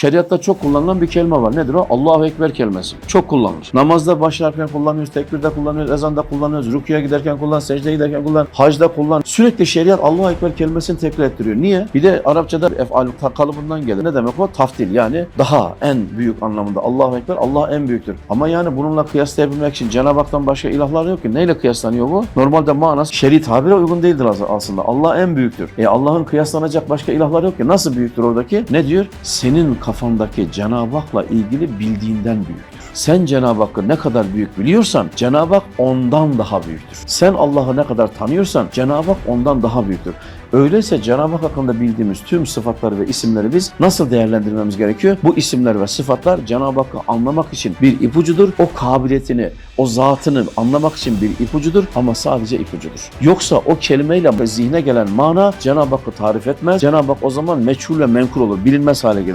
Şeriatta çok kullanılan bir kelime var. Nedir o? Allahu Ekber kelimesi. Çok kullanılır. Namazda başlarken kullanıyoruz, tekbirde kullanıyoruz, ezanda kullanıyoruz, rüküye giderken kullan, secdeye giderken kullan, hacda kullan. Sürekli şeriat Allahu Ekber kelimesini tekrar ettiriyor. Niye? Bir de Arapçada efal kalıbından gelir. Ne demek o? Taftil yani daha, en büyük anlamında. Allahu Ekber, Allah en büyüktür. Ama yani bununla kıyaslayabilmek için Cenab-ı Hak'tan başka ilahlar yok ki. Neyle kıyaslanıyor bu? Normalde manası şer'i tabire uygun değildir as- aslında. Allah en büyüktür. E Allah'ın kıyaslanacak başka ilahlar yok ki. Nasıl büyüktür oradaki? Ne diyor? Senin kafandaki Cenab-ı Hak'la ilgili bildiğinden büyüktür. Sen Cenab-ı Hakk'ı ne kadar büyük biliyorsan Cenab-ı Hak ondan daha büyüktür. Sen Allah'ı ne kadar tanıyorsan Cenab-ı Hak ondan daha büyüktür. Öyleyse Cenab-ı Hak hakkında bildiğimiz tüm sıfatları ve isimleri biz nasıl değerlendirmemiz gerekiyor? Bu isimler ve sıfatlar Cenab-ı Hakk'ı anlamak için bir ipucudur. O kabiliyetini, o zatını anlamak için bir ipucudur ama sadece ipucudur. Yoksa o kelimeyle zihne gelen mana Cenab-ı Hakk'ı tarif etmez. Cenab-ı Hak o zaman meçhul ve menkul olur, bilinmez hale gelir.